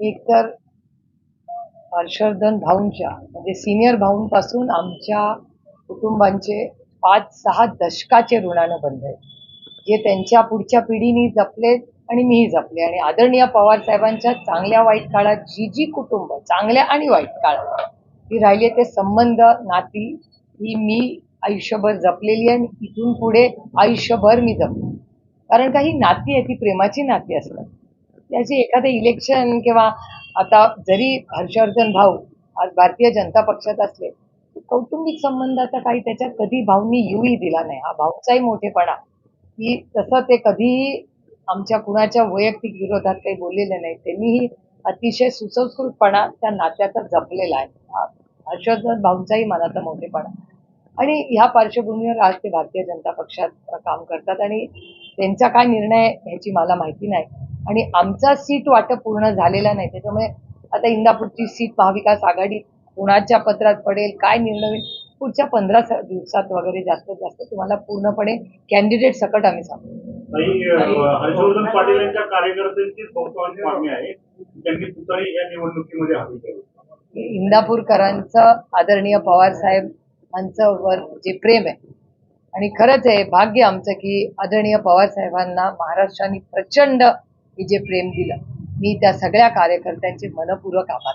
एकतर हर्षवर्धन भाऊंच्या म्हणजे सिनियर भाऊंपासून आमच्या कुटुंबांचे पाच सहा दशकाचे ऋणानं बंद आहेत. जे त्यांच्या पुढच्या पिढीने जपलेत आणि मीही जपले. आणि आदरणीय पवार साहेबांच्या चांगल्या वाईट काळात जी जी कुटुंब चांगल्या आणि वाईट काळात ती राहिले ते संबंध नाती ही मी आयुष्यभर जपलेली आहे आणि इथून पुढे आयुष्यभर मी जपले कारण काही नाती आहे ती प्रेमाची नाती असतात. त्याची एखादं इलेक्शन किंवा आता जरी हर्षवर्धन भाऊ आज भारतीय जनता पक्षात असले कौटुंबिक संबंधाचा काही त्याच्यात कधी भाऊंनी येऊही दिला नाही. हा भाऊचाही मोठेपणा. की तसं ते कधीही आमच्या कुणाच्या वैयक्तिक विरोधात काही बोललेले नाही. त्यांनीही अतिशय सुसंस्कृतपणा त्या नात्याचा जपलेला आहे. हर्षवर्धन भाऊंचाही मनाचा मोठेपणा. आणि ह्या पार्श्वभूमीवर आज ते भारतीय जनता पक्षात काम करतात आणि त्यांचा काय निर्णय ह्याची मला माहिती नाही. आणि आमचा सीट वाटप पूर्ण झालेला नाही. त्याच्यामुळे आता इंदापूरची सीट महाविकास आघाडी कुणाच्या पत्रात पडेल काय निर्णय पुढच्या पंधरा दिवसात वगैरे जास्तीत जास्त तुम्हाला पूर्णपणे कॅन्डिडेट सकट आम्ही सांगू. हर्षवर्धन पाटील यांच्या कार्यकर्त्यांचीच बहुतांश मागणी आहे. त्यांनी तुतारी या निवडणुकीमध्ये हवी इंदापूरकरांचं आदरणीय पवार साहेबांचं वर जे प्रेम आहे आणि खरंच आहे भाग्य आमचं की आदरणीय पवार साहेबांना महाराष्ट्राने प्रचंड मी जे प्रेम दिलं. मी त्या सगळ्या कार्यकर्त्यांचे मनपूर्वक आभार